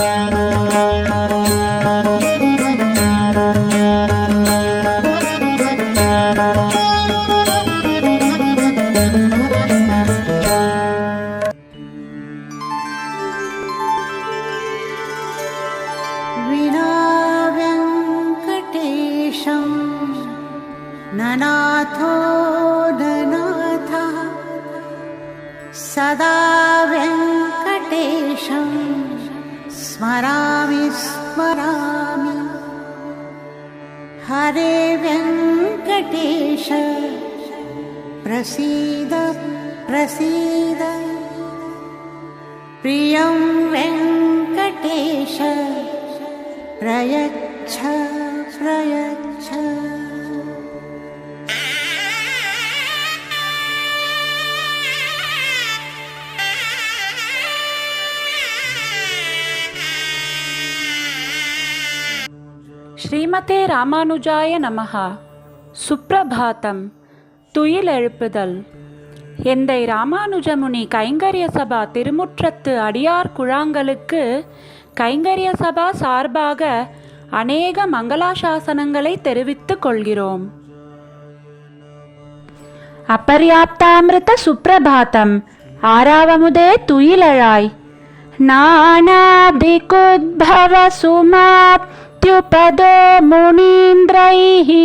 Música देश। प्रसीद प्रसीद। प्रियं वेङ्कटेश। प्रयच्छ प्रयच्छ। श्रीमते रामानुजाय नमः। சுப்பிரபாத்தம் துயில் எழுப்புதல் எந்தை ராமானுஜமுனி கைங்கரிய சபா திருமுற்றத்து அடியார் குழாங்களுக்கு கைங்கரிய சபா சார்பாக அநேக மங்களாசாசனங்களை தெரிவித்துக் கொள்கிறோம் அபர்யாப்தாமிருத சுப்பிரபாத்தம் ஆறாவமுதே துயிலழாய் நானாதிக்குத்பவ சுமாப்தியுபதோ முனீந்திரைஹி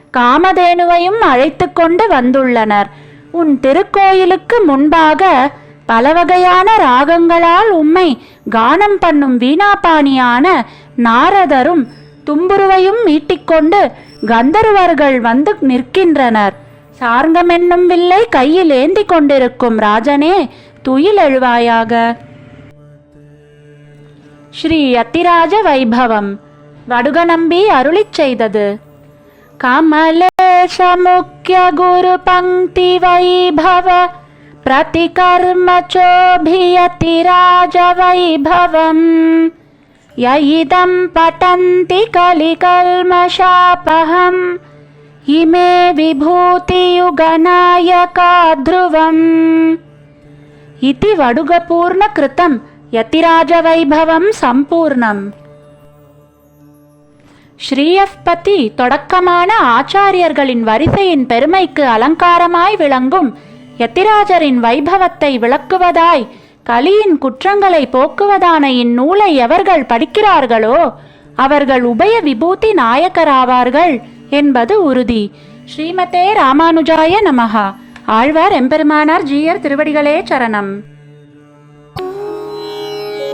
காமதேனுவையும் அழைத்து கொண்டு வந்துள்ளனர். உன் திருக்கோயிலுக்கு முன்பாக பல வகையான ராகங்களால் உம்மை கானம் பண்ணும் வீணாபாணியான நாரதரும் தும்புருவையும் மீட்டிக்கொண்டு கந்தர்வர்கள் வந்து நிற்கின்றனர். சார்ங்கமென்னும் வில்லை கையில் ஏந்தி கொண்டிருக்கும் ராஜனே துயில் எழுவாயாக. ஸ்ரீ அத்திராஜ வைபவம். வடுகநம்பி அருளிச் செய்தது. कमलेशमुख्यगुरुपङ्क्तिवैभव प्रतिकर्म चोभियतिराजवैभवम् यदम् पठन्ति कलिकल्मशापहम् इमे विभूतियुगनायका ध्रुवम् इति वडुगपूर्णकृतं यतिराजवैभवं सम्पूर्णम्। ஸ்ரீயஃப் பதி தொடக்கமான ஆச்சாரியர்களின் வரிசையின் பெருமைக்கு அலங்காரமாய் விளங்கும். யத்திராஜரின் வைபவத்தை விளக்குவதாய் கலியின் குற்றங்களை போக்குவதான இந்நூலை எவர்கள் படிக்கிறார்களோ அவர்கள் உபய விபூதி நாயக்கராவார்கள் என்பது உறுதி. ஸ்ரீமதே ராமானுஜாய நமஹா. ஆழ்வார் எம்பெருமானார் ஜீயர் திருவடிகளே சரணம்.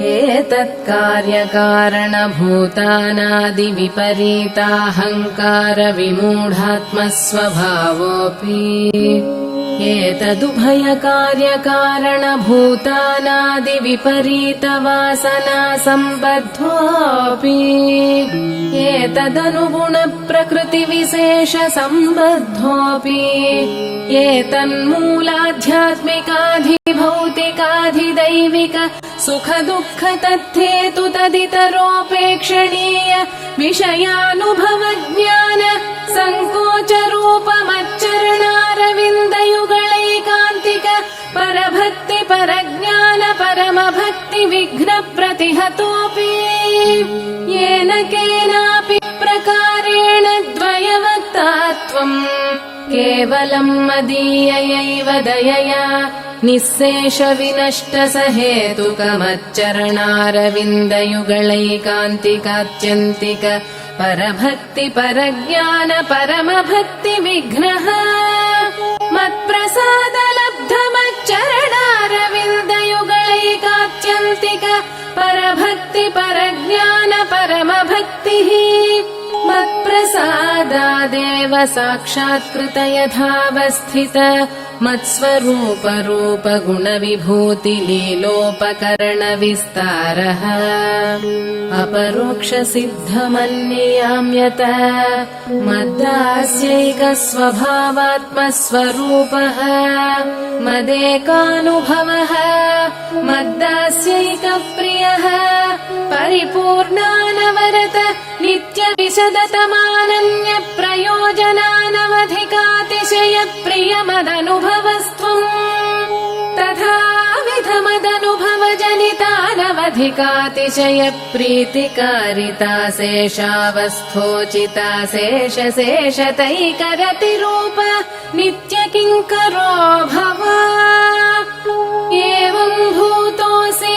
एतत्कार्यकारणभूतानादिविपरीताहङ्कारविमूढात्मस्वभावोऽपि। कार्यकारणभूतानादिविपरीताहङ्कार विमूढात्मस्वभावोऽपि सम्बद्धोऽपि एतदनुगुणप्रकृतिविशेष एतन्मूलाध्यात्मिकाधि एतन्मूलाध्यात्मिकाधिभौतिकाधिदैविक सुखदुःख तद्धेतु तदितरोपेक्षणीय विषयानुभवज्ञान सङ्कोचरूपमच्चरणारविन्दयुगलैकान्तिक परभक्ति परज्ञान परमभक्ति विघ्नप्रतिहतोऽपि येन केनापि प्रकारेण द्वयवक्तात्वम् केवलम् मदीययैव दयया निःशेषविनष्टसहेतुकमच्चरणारविन्दयुगलैकान्तिकात्यन्तिक विनष्ट सहेतुक मच्चरणारविन्दयुगणैकान्तिकात्यन्तिक परभक्ति परज्ञान परमभक्ति विघ्नः। परभक्ति परज्ञान परमभक्तिः। मत्प्रसादादेव साक्षात्कृत यथावस्थित मत्स्वरूपरूपगुणविभूतिलीलोपकरणविस्तारः। गुणविभूतिलीलोपकरण मद्दास्यैकस्वभावात्मस्वरूपः। मदेकानुभवः। मद्दास्यैकप्रियः। परिपूर्णानवरत नित्य विशदतमानन्यप्रयोजनानवधिकातिशयप्रियमदनुभवस्त्वम् तथाविधमदनुभवजनितानवधिकातिशयप्रीतिकारिता शेषावस्थोचिता शेषशेषतैकरतिरूप नित्य किङ्करो भव एवम्भूतोऽसि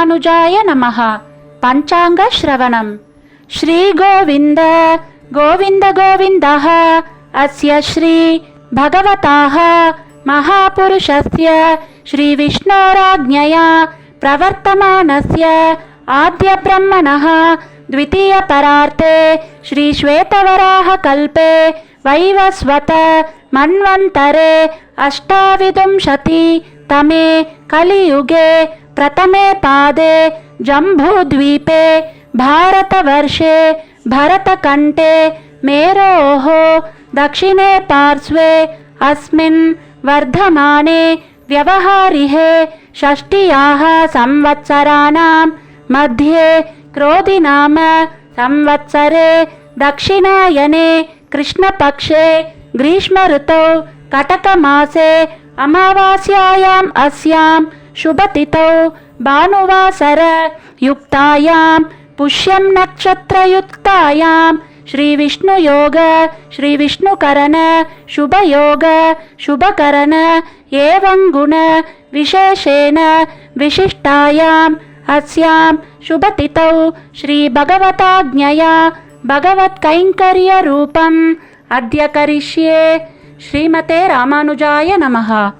रामानुजाय नमः पञ्चाङ्गश्रवणम् श्रीगोविन्द गोविन्द गोविन्दः अस्य श्री भगवताः महापुरुषस्य श्रीविष्णोराज्ञया प्रवर्तमानस्य आद्यब्रह्मणः द्वितीयपरार्थे श्रीश्वेतवराहकल्पे वैवस्वत मन्वन्तरे अष्टाविंशति तमे कलियुगे प्रथमे पादे जम्बूद्वीपे भारतवर्षे भरतकण्ठे मेरोः दक्षिणे पार्श्वे अस्मिन् वर्धमाने व्यवहारिहे षष्ट्याः संवत्सराणां मध्ये क्रोधिनाम संवत्सरे दक्षिणायने कृष्णपक्षे ग्रीष्मऋतौ कटकमासे अमावास्यायाम् अस्यां शुभतिथौ भानुवासरयुक्तायां पुष्यं नक्षत्रयुक्तायां श्रीविष्णुयोग श्रीविष्णुकरण शुभयोग शुभकरण एवं गुण विशेषेण विशिष्टायाम् अस्यां शुभतितौ श्रीभगवताज्ञया भगवत्कैङ्कर्यरूपम् अद्य करिष्ये। श्रीमते रामानुजाय नमः।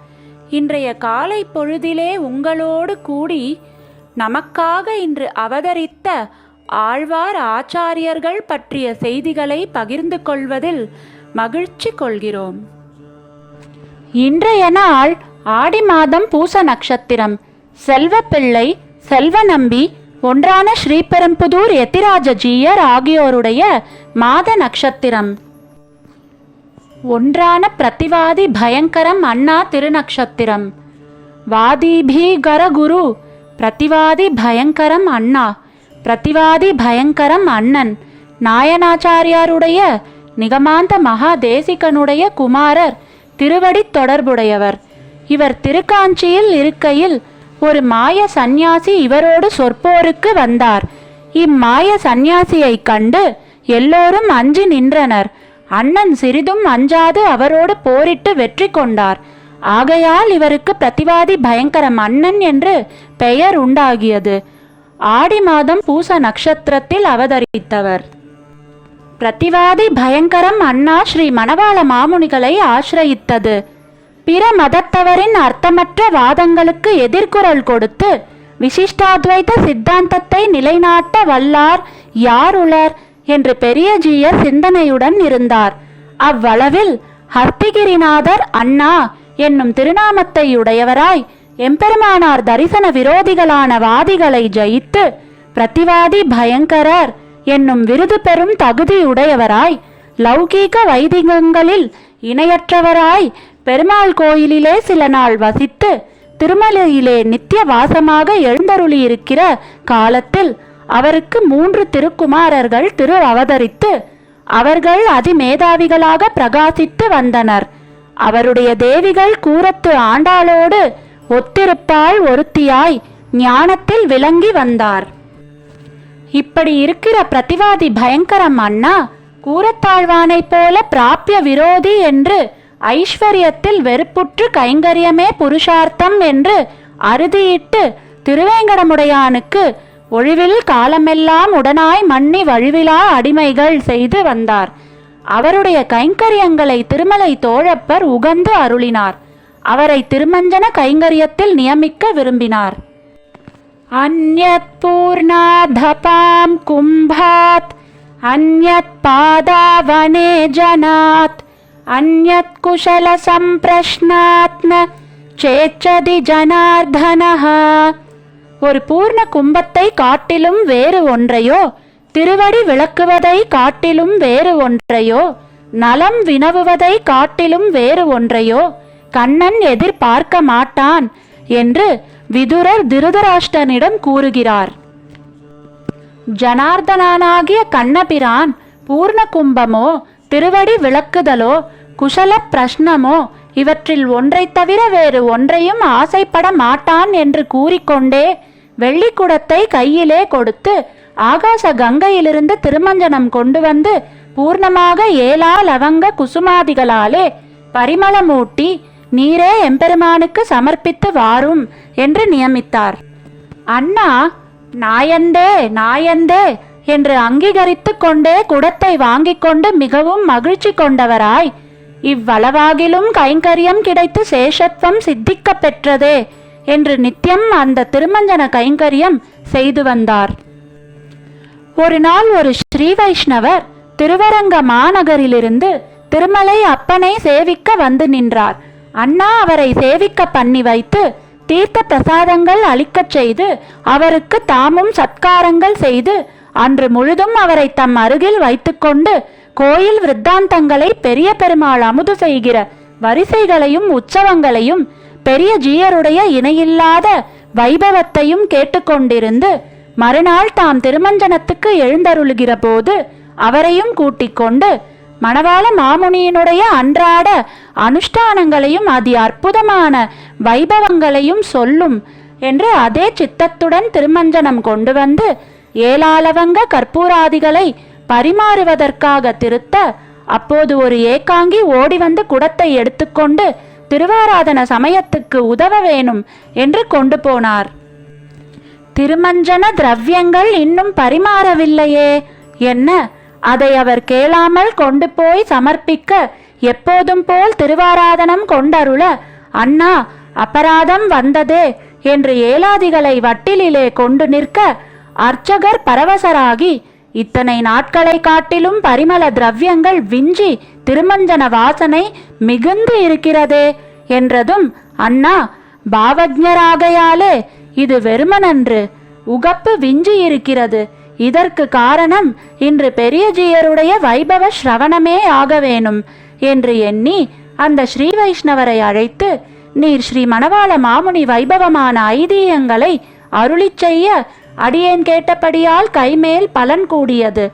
இன்றைய காலை பொழுதிலே உங்களோடு கூடி நமக்காக இன்று அவதரித்த ஆழ்வார் ஆச்சாரியர்கள் பற்றிய செய்திகளை பகிர்ந்து கொள்வதில் மகிழ்ச்சி கொள்கிறோம். இன்றைய நாள் ஆடி மாதம் பூச நட்சத்திரம். செல்வப்பிள்ளை செல்வநம்பி ஒன்றான ஸ்ரீபெரும்புதூர் எத்திராஜ ஜீயர் ஆகியோருடைய மாத நட்சத்திரம். ஒன்றான பிரதிவாதி பயங்கரம் அண்ணா திருநக்ஷத்திரம். வாதிபீகர குரு பிரதிவாதி பயங்கரம் அண்ணா பிரதிவாதி பயங்கரம் அண்ணன் நாயனாச்சாரியாருடைய நிகமாந்த மகாதேசிகனுடைய குமாரர் திருவடி தொடர்புடையவர். இவர் திருக்காஞ்சியில் இருக்கையில் ஒரு மாய சந்நியாசி இவரோடு சொற்போருக்கு வந்தார். இம்மாய சந்நியாசியைக் கண்டு எல்லோரும் அஞ்சி நின்றனர். அண்ணன் சிறிதும் அஞ்சாது அவரோடு போரிட்டு வெற்றி கொண்டார். ஆகையால் இவருக்கு பிரதிவாதி பயங்கரம் அண்ணன் என்று பெயர் உண்டாகியது. ஆடி மாதம் பூச நட்சத்திரத்தில் அவதரித்தவர். பிரதிவாதி பயங்கரம் அண்ணா ஸ்ரீ மணவாள மாமுனிகளை ஆசிரயித்தது. பிற மதத்தவரின் அர்த்தமற்ற வாதங்களுக்கு எதிர்குரல் கொடுத்து விசிஷ்டாத்வைத சித்தாந்தத்தை நிலைநாட்ட வல்லார் யாருளர்? என்று பெரியஜீயர் சிந்தனையுடன் இருந்தார். அவ்வளவில் ஹர்த்திகிரிநாதர் அண்ணா என்னும் திருநாமத்தை உடையவராய் எம்பெருமானார் தரிசன விரோதிகளான வாதிகளை ஜெயித்து பிரதிவாதி பயங்கரர் என்னும் விருது பெறும் தகுதியுடையவராய் லௌகீக வைதிகங்களில் இணையற்றவராய் பெருமாள் கோயிலிலே சில நாள் வசித்து திருமலையிலே நித்திய வாசமாக எழுந்தருளியிருக்கிற காலத்தில் அவருக்கு மூன்று திருக்குமாரர்கள் திரு அவதரித்து அவர்கள் அதிமேதாவிகளாக பிரகாசித்து வந்தனர். அவருடைய தேவிகள் கூரத்து ஆண்டாளோடு ஒத்திருப்பாள் ஒருத்தியாய் ஞானத்தில் விளங்கி வந்தார். இப்படி இருக்கிற பிரதிவாதி பயங்கரம் அண்ணா கூரத்தாழ்வானைப் போல பிராப்பிய விரோதி என்று ஐஸ்வர்யத்தில் வெறுப்புற்று கைங்கரியமே புருஷார்த்தம் என்று அறுதியிட்டு திருவேங்கடமுடையானுக்கு ஒழிவில் காலமெல்லாம் உடனாய் மன்னி வழுவிலா அடிமைகள் செய்து வந்தார். அவருடைய கைங்கரியங்களை திருமலை தோழப்பர் உகந்து அருளினார். அவரை திருமஞ்சன கைங்கரியத்தில் நியமிக்க விரும்பினார். அந்யத் பூர்ணாதபாம் கும்பாத் அந்யத் பாதாவனே ஜனாத் அந்யத் குஷல சம்பிரஷ்னாத்ன சேச்சதி ஜனார்தனஹா. ஒரு பூர்ண கும்பத்தை காட்டிலும் வேறு ஒன்றையோ? திருவடி விளக்குவதை காட்டிலும் வேறு ஒன்றையோ? நலம் வினவுவதை காட்டிலும் வேறு ஒன்றையோ? கண்ணன் எதிர்பார்க்க மாட்டான் என்று விதுரர் திருதராஷ்டனிடம் கூறுகிறார். ஜனார்தனானாகிய கண்ணபிரான் பூர்ண கும்பமோ திருவடி விளக்குதலோ குஷல பிரஷ்னமோ இவற்றில் ஒன்றைத் தவிர வேறு ஒன்றையும் ஆசைப்பட மாட்டான் என்று கூறிக்கொண்டே வெள்ளிக்குடத்தை கையிலே கொடுத்து ஆகாச கங்கையிலிருந்து திருமஞ்சனம் கொண்டு வந்து பூர்ணமாக ஏலா லவங்க குசுமாதிகளாலே பரிமளமூட்டி நீரே எம்பெருமானுக்கு சமர்ப்பித்து வாரும் என்று நியமித்தார். அண்ணா நாயந்தே நாயந்தே என்று அங்கீகரித்து கொண்டே குடத்தை வாங்கிக் கொண்டு மிகவும் மகிழ்ச்சி கொண்டவராய் இவ்வளவாகிலும் கைங்கரியம் கிடைத்து சேஷத்துவம் சித்திக்கப் பெற்றதே என்று நித்தியம் அந்த திருமஞ்சன கைங்கரியம் செய்து வந்தார். ஒரு நாள் ஒரு ஸ்ரீ வைஷ்ணவர் திருவரங்க மாநகரிலிருந்து திருமலை அப்பனை சேவிக்க வந்து நின்றார். அண்ணா அவரை சேவிக்க பண்ணி வைத்து தீர்த்த பிரசாதங்கள் அளிக்கச் செய்து அவருக்கு தாமும் சத்காரங்கள் செய்து அன்று முழுதும் அவரை தம் அருகில் வைத்துக்கொண்டு கோயில் விருத்தாந்தங்களை பெரிய பெருமாள் அமுது செய்கிற வரிசைகளையும் உற்சவங்களையும் பெரிய ஜீயருடைய இணையில்லாத வைபவத்தையும் கேட்டுக்கொண்டிருந்து மறுநாள் தாம் திருமஞ்சனத்துக்கு எழுந்தருளுகிற போது அவரையும் கூட்டிக் கொண்டு மணவாள மாமுனியினுடைய அன்றாட அனுஷ்டானங்களையும் அதி அற்புதமான வைபவங்களையும் சொல்லும் என்று அதே சித்தத்துடன் திருமஞ்சனம் கொண்டு வந்து ஏலாளவங்க கற்பூராதிகளை பரிமாறுவதற்காக திருத்த அப்போது ஒரு ஏகாங்கி ஓடி வந்து குடத்தை எடுத்துக்கொண்டு திருவாராதன சமயத்துக்கு உதவ வேணும் என்று கொண்டு போனார். திருமஞ்சன திரவியங்கள் இன்னும் பரிமாறவில்லையே என்ன? அதை அவர் கேளாமல் கொண்டு போய் சமர்ப்பிக்க எப்போதும் போல் திருவாராதனம் கொண்டருள அண்ணா அபராதம் வந்ததே என்று ஏலாதிகளை வட்டிலிலே கொண்டு நிற்க அர்ச்சகர் பரவசராகி இத்தனை நாட்களை காட்டிலும் பரிமள திரவியங்கள் விஞ்சி திருமஞ்சன வாசனை மிகுந்து இருக்கிறதே என்றதும் அண்ணா பாவஜராகையாலே இது வெறுமனன்று. உகப்பு விஞ்சி இருக்கிறது. இதற்கு காரணம் இன்று பெரியஜியருடைய வைபவ ஸ்ரவணமே ஆக வேணும் என்று எண்ணி அந்த ஸ்ரீ வைஷ்ணவரை அழைத்து நீர் ஸ்ரீ மணவாள மாமுனி வைபவமான ஐதீகங்களை அருளிச் செய்ய அடியேன் கேட்டபடியால் கைமேல் பலன் கூடியது.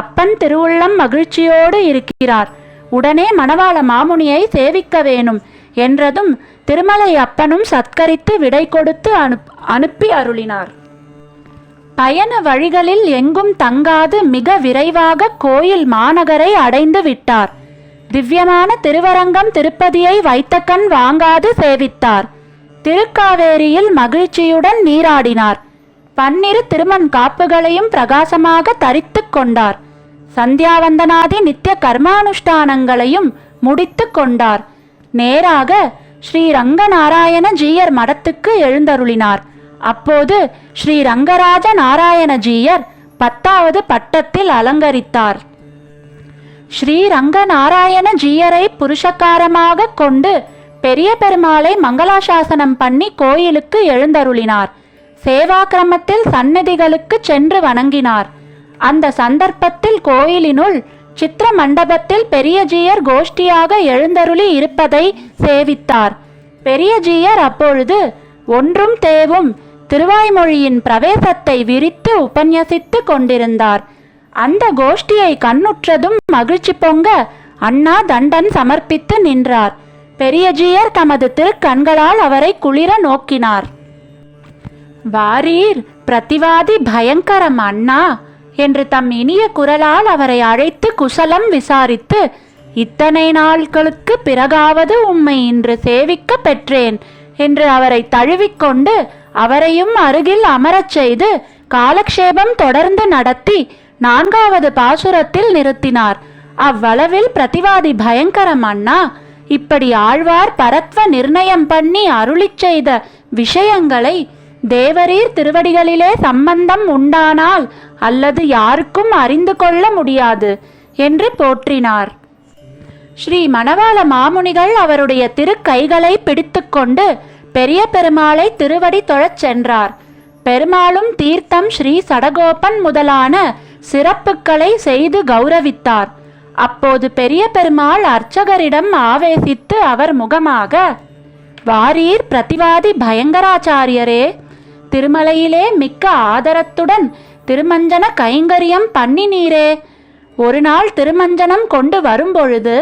அப்பன் திருவுள்ளம் மகிழ்ச்சியோடு இருக்கிறார். உடனே மணவாள மாமுனியை சேவிக்க வேணும் என்றதும் திருமலை அப்பனும் சத்கரித்து விடை கொடுத்து அனுப் அனுப்பி அருளினார். பயண வழிகளில் எங்கும் தங்காது மிக விரைவாக கோயில் மாநகரை அடைந்து விட்டார். திவ்யமான திருவரங்கம் திருப்பதியை வைத்த கண் வாங்காது சேவித்தார். திருக்காவேரியில் மகிழ்ச்சியுடன் நீராடினார். பன்னிரு திருமண் காப்புகளையும் பிரகாசமாக தரித்து கொண்டார். சந்தியாவந்தனாதி நித்திய கர்மானுஷ்டானங்களையும் முடித்து கொண்டார். நேராக ஸ்ரீ ரங்கநாராயண ஜீயர் மடத்துக்கு எழுந்தருளினார். அப்போது ஸ்ரீ ரங்கராஜ நாராயண ஜீயர் பத்தாவது பட்டத்தில் அலங்கரித்தார். ஸ்ரீ ரங்கநாராயண ஜீயரை புருஷக்காரமாக கொண்டு பெரிய பெருமாளை மங்களாசாசனம் பண்ணி கோயிலுக்கு எழுந்தருளினார். சேவாக்கிரமத்தில் சந்நிதிகளுக்கு சென்று வணங்கினார். அந்த சந்தர்ப்பத்தில் கோயிலினுள் சித்திர மண்டபத்தில் பெரியஜீயர் கோஷ்டியாக எழுந்தருளி இருப்பதை சேவித்தார். பெரியஜியர் அப்பொழுது ஒன்றும் தேவும் திருவாய்மொழியின் பிரவேசத்தை விரித்து உபன்யசித்து கொண்டிருந்தார். அந்த கோஷ்டியை கண்ணுற்றதும் மகிழ்ச்சி பொங்க அண்ணா தண்டன் சமர்ப்பித்து நின்றார். பெரியஜியர் தமது திருக்கண்களால் அவரை குளிர நோக்கினார். வாரீர் பிரதிவாதி பயங்கரம் அண்ணா! என்று தம் இனிய குரலால் அவரை அழைத்து குசலம் விசாரித்து இத்தனை நாட்களுக்கு பிறகாவது உம்மை இன்று சேவிக்க பெற்றேன் என்று அவரை தழுவிக்கொண்டு அவரையும் அருகில் அமரச் செய்து காலக்ஷேபம் தொடர்ந்து நடத்தி நான்காவது பாசுரத்தில் நிறுத்தினார். அவ்வளவில் பிரதிவாதி பயங்கரம் அண்ணா இப்படி ஆழ்வார் பரத்வ நிர்ணயம் பண்ணி அருளிச் செய்த விஷயங்களை தேவரீர் திருவடிகளிலே சம்பந்தம் உண்டானால் அல்லது யாருக்கும் அறிந்து கொள்ள முடியாது என்று போற்றினார். ஸ்ரீ மணவாள மாமுனிகள் அவருடைய திருக்கைகளை பிடித்துக்கொண்டு பெரிய பெருமாளை திருவடி தொழச் சென்றார். பெருமாளும் தீர்த்தம் ஸ்ரீ சடகோபன் முதலான சிறப்புகளை செய்து கௌரவித்தார். அப்போது பெரிய பெருமாள் அர்ச்சகரிடம் ஆவேசித்து அவர் முகமாக வாரீர் பிரதிவாதி பயங்கராச்சாரியரே திருமலையிலே மிக்க ஆதரத்துடன் திருமஞ்சன கைங்கரியம் பண்ணினீரே. ஒரு நாள் திருமஞ்சனம் கொண்டு வரும்பொழுது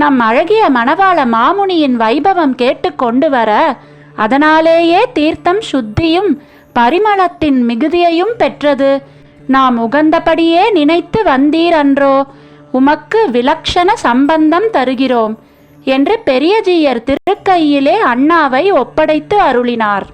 நம் அழகிய மணவாள மாமுனியின் வைபவம் கேட்டு கொண்டு வர அதனாலேயே தீர்த்தம் சுத்தியும் பரிமளத்தின் மிகுதியையும் பெற்றது. நாம் உகந்தபடியே நினைத்து வந்தீரன்றோ உமக்கு விலக்ஷண சம்பந்தம் தருகிறோம் என்று பெரியஜீயர் திருக்கையிலே அண்ணாவை ஒப்படைத்து அருளினார்.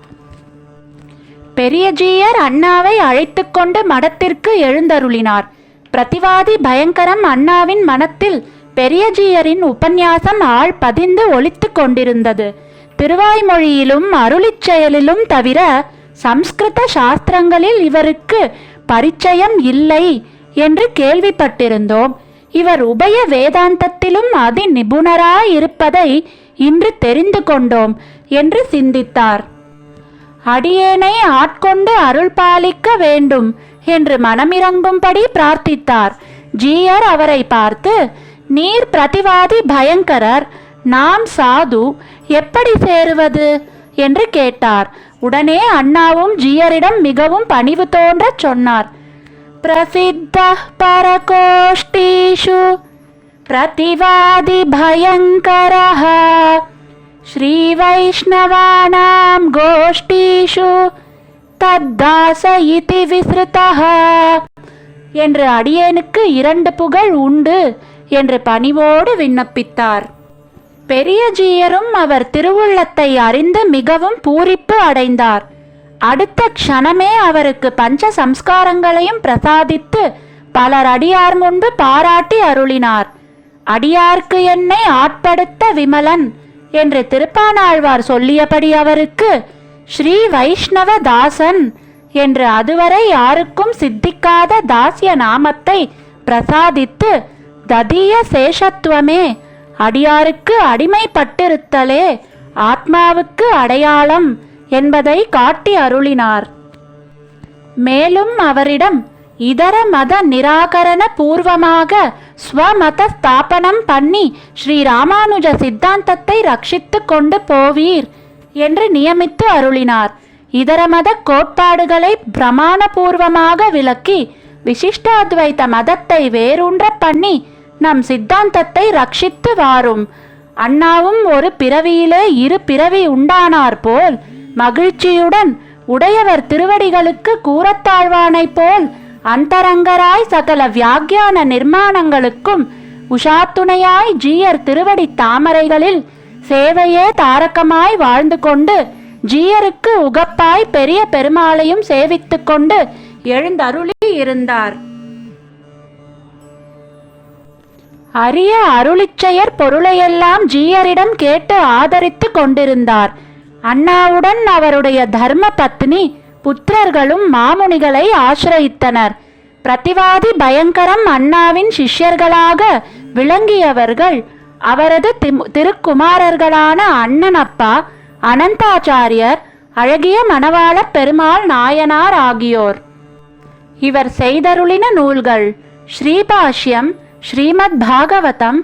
பெரியஜீயர் அண்ணாவை அழைத்துக்கொண்டு மடத்திற்கு எழுந்தருளினார். பிரதிவாதி பயங்கரம் அண்ணாவின் மனத்தில் பெரியஜீயரின் உபன்யாசம் ஆள் பதிந்து ஒழித்து கொண்டிருந்தது. திருவாய்மொழியிலும் அருளிச் செயலிலும் தவிர சம்ஸ்கிருத சாஸ்திரங்களில் இவருக்கு பரிச்சயம் இல்லை என்று கேள்விப்பட்டிருந்தோம். இவர் உபய வேதாந்தத்திலும் அதி நிபுணராயிருப்பதை இன்று தெரிந்து கொண்டோம் என்று சிந்தித்தார். அடியேனை ஆட்கொண்டு அருள் பாலிக்க வேண்டும் என்று மனமிறங்கும்படி பிரார்த்தித்தார். ஜீயர் அவரை பார்த்து நீர் பிரதிவாதி பயங்கரர் நாம் சாது எப்படி சேருவது? என்று கேட்டார். உடனே அண்ணாவும் ஜியரிடம் மிகவும் பணிவு தோன்றச் சொன்னார். பிரசித்த பரகோஷ்டீஷு பிரதிவாதி பயங்கரஹா श्रीवैष्णवानां गोष्ठीषु தத்தாச இதி விஸ்ருதः என்று அடியேனுக்கு இரண்டு புகழ் உண்டு என்று பணிவோடு விண்ணப்பித்தார் பெரிய ஜீயரும் அவர் திருவுள்ளத்தை அறிந்து மிகவும் பூரிப்பு அடைந்தார் அடுத்த க்ஷணமே அவருக்கு பஞ்ச சம்ஸ்காரங்களையும் பிரசாதித்து பலர் அடியார் முன்பு பாராட்டி அருளினார் அடியார்க்கு என்னை ஆட்படுத்த விமலன் என்று திருப்பானாழ்வார் சொல்லியபடி அவருக்கு ஸ்ரீ வைஷ்ணவ தாசன் என்று அதுவரை யாருக்கும் சித்திக்காத தாசிய நாமத்தை பிரசாதித்து ததிய சேஷத்துவமே அடியாருக்கு அடிமைப்பட்டிருத்தலே ஆத்மாவுக்கு அடையாளம் என்பதை காட்டி அருளினார். மேலும் அவரிடம் இதர மத நிராகரண பூர்வமாக ஸ்வமத ஸ்தாபனம் பண்ணி ஸ்ரீ ராமானுஜ சித்தாந்தத்தை ரட்சித்து கொண்டு போவீர் என்று நியமித்து அருளினார். இதர மத கோட்பாடுகளை பிரமாணபூர்வமாக விளக்கி விசிஷ்டாத்வைத மதத்தை வேரூன்ற பண்ணி நம் சித்தாந்தத்தை ரட்சித்து வாரும். அண்ணாவும் ஒரு பிறவியிலே இரு பிறவி உண்டானார் போல் மகிழ்ச்சியுடன் உடையவர் திருவடிகளுக்கு கூறத்தாழ்வானைப் போல் அந்தரங்கராய் சகல வியாக்கியான நிர்மாணங்களுக்கும் உஷாத்துணையாய் ஜீயர் திருவடி தாமரைகளில் சேவையே தாரகமாய் வாழ்ந்து கொண்டு ஜீயருக்கு உகப்பாய் பெரிய பெருமாளையும் சேவித்து கொண்டு எழுந்தருளி இருந்தார். அரிய அருளிச்செயர் பொருளையெல்லாம் ஜீயரிடம் கேட்டு ஆதரித்து கொண்டிருந்தார். அண்ணாவுடன் அவருடைய தர்ம பத்னி புத்திரர்களும் மாமுனிகளை ஆசிரயித்தனர். பிரதிவாதி பயங்கரம் அண்ணாவின் சிஷ்யர்களாக விளங்கியவர்கள் அவரது திருக்குமாரர்களான அண்ணனப்பா அனந்தாச்சாரியர் அழகிய மணவாளப் பெருமாள் நாயனார் ஆகியோர். இவர் செய்தருளின நூல்கள் ஸ்ரீபாஷ்யம் ஸ்ரீமத் பாகவதம்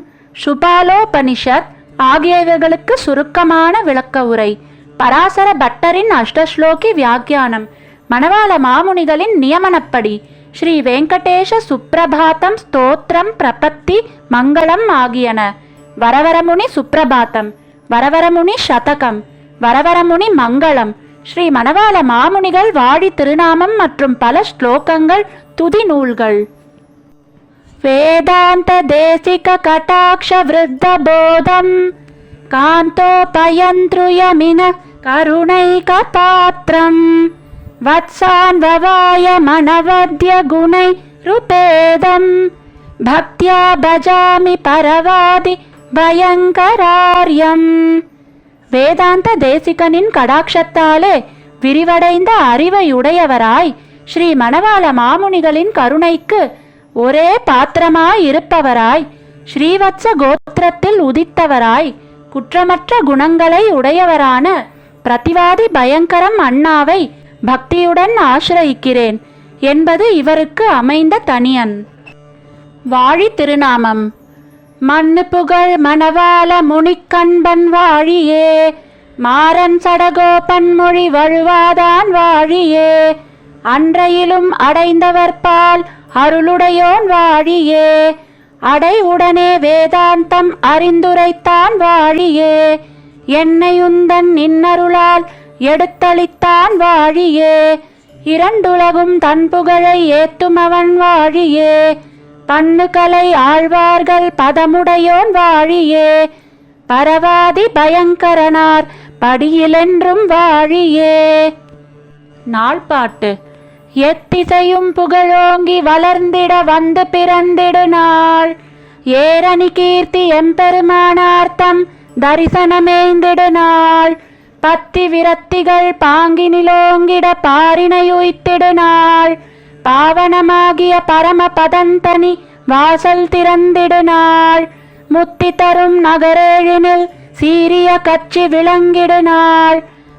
சுபாலோபனிஷத் ஆகியவைகளுக்கு சுருக்கமான விளக்க உரை. பராசர பட்டரின் அஷ்டஸ்லோகி வியாக்கியானம். மணவாள மாமுனிகளின் நியமனப்படி ஸ்ரீ வெங்கடேஷ சுப்ரபாதம் ஸ்தோத்திரம் பிரபத்தி மங்களம் ஆகியன. வரவரமுனி சுப்ரபாதம் வரவரமுனி சதகம் வரவரமுனி மங்களம். ஸ்ரீ மணவாள மாமுனிகள் வாழி திருநாமம் மற்றும் பல ஸ்லோகங்கள் துதி நூல்கள். வேதாந்த தேசிக கட்டாட்ச விருத்த போதம். காந்தோபயந்த்ருயமின கருணைக பாத்திரம் வத்சான்வவாய மனவத்ய குணை ருபேதம். பக்தியா பஜாமி பரவாதி பயங்கராரியம். வேதாந்த தேசிகனின் கடாட்சத்தாலே விரிவடைந்த அறிவையுடையவராய் ஸ்ரீ மணவாள மாமுனிகளின் கருணைக்கு ஒரே பாத்திரமாய் இருப்பவராய் ஸ்ரீவத்ச கோத்திரத்தில் உதித்தவராய் குற்றமற்ற குணங்களை உடையவரான பிரதிவாதி பயங்கரம் அண்ணாவை பக்தியுடன் ஆசிரயிக்கிறேன் என்பது இவருக்கு அமைந்த தனியன். வாழி திருநாமம். மண்ணு புகழ் மணவாள முனிக்கண்பன் வாழியே. மாறன் சடகோபன் மொழி வழுவாதான் வாழியே. அன்றையிலும் அடைந்தவர் பால் அருளுடையோன் வாழியே. அடை உடனே வேதாந்தம் அறிந்துரைத்தான் வாழியே. என்னையுந்தன் நின்னருளால் எடுத்தளித்தான் வாழியே. இரண்டுலகும் தன் புகழை ஏத்துமவன் வாழியே. பண்ணுகலை ஆழ்வார்கள் பதமுடையோன் வாழியே. பரவாதி பயங்கரனார் படியிலென்றும் வாழியே. நாள்பாட்டு. எத்திசையும் புகழோங்கி வளர்ந்திட வந்து பிறந்திடு நாள் ஏரணி கீர்த்தி எம்பெருமானார்த்தம் தரிசனமேந்திடு நாள் பத்தி விரத்திகள் பாங்கினிலோங்கிட பாரினையுய்த்திடு நாள் பாவனமாகிய பரம பதந்தனி வாசல் திறந்திடு நாள் முத்தி தரும் நகரேழினில் சீரிய கட்சி விளங்கிடு நாள்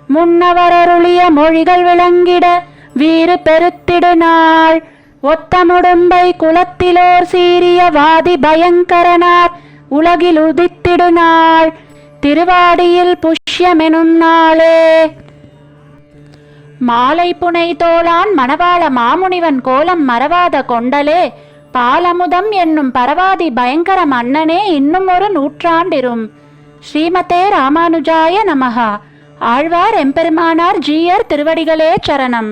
முன்னவரருளிய மொழிகள் விளங்கிட வீறு பெருத்திடு நாள் ஒத்தமுடும்பை குலத்திலோர் சீரிய வாதி பயங்கரனார் உலகில் உதித்திடு நாள் திருவாடியில் புஷ்யமெனும் நாளே மாலை புனை தோளான் மணவாள மாமுனிவன் கோலம் மறவாத கொண்டலே. பாலமுதம் என்னும் பரவாதி பயங்கர மன்னனே இன்னும் ஒரு நூற்றாண்டிரும். ஸ்ரீமதே ராமானுஜாய நமகா ஆழ்வார் எம்பெருமானார் ஜீயர் திருவடிகளே சரணம்.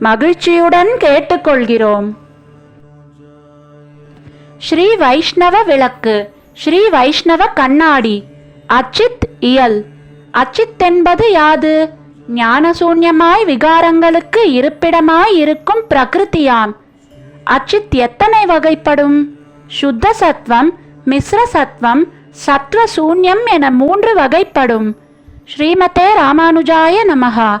மகிழ்ச்சியுடன் கேட்டுக்கொள்கிறோம். ஸ்ரீ வைஷ்ணவ விளக்கு ஸ்ரீ வைஷ்ணவ கண்ணாடி அச்சித் இயல். அச்சித் என்பது யாது? ஞானசூன்யமாய் விகாரங்களுக்கு இருப்பிடமாய் இருக்கும் பிரகிருதியாம். அச்சித் எத்தனை வகைப்படும்? சுத்த சத்வம் மிஸ்ர சத்வம் சத்வ சூன்யம் என மூன்று வகைப்படும். ஸ்ரீமதே ராமானுஜாய நமகா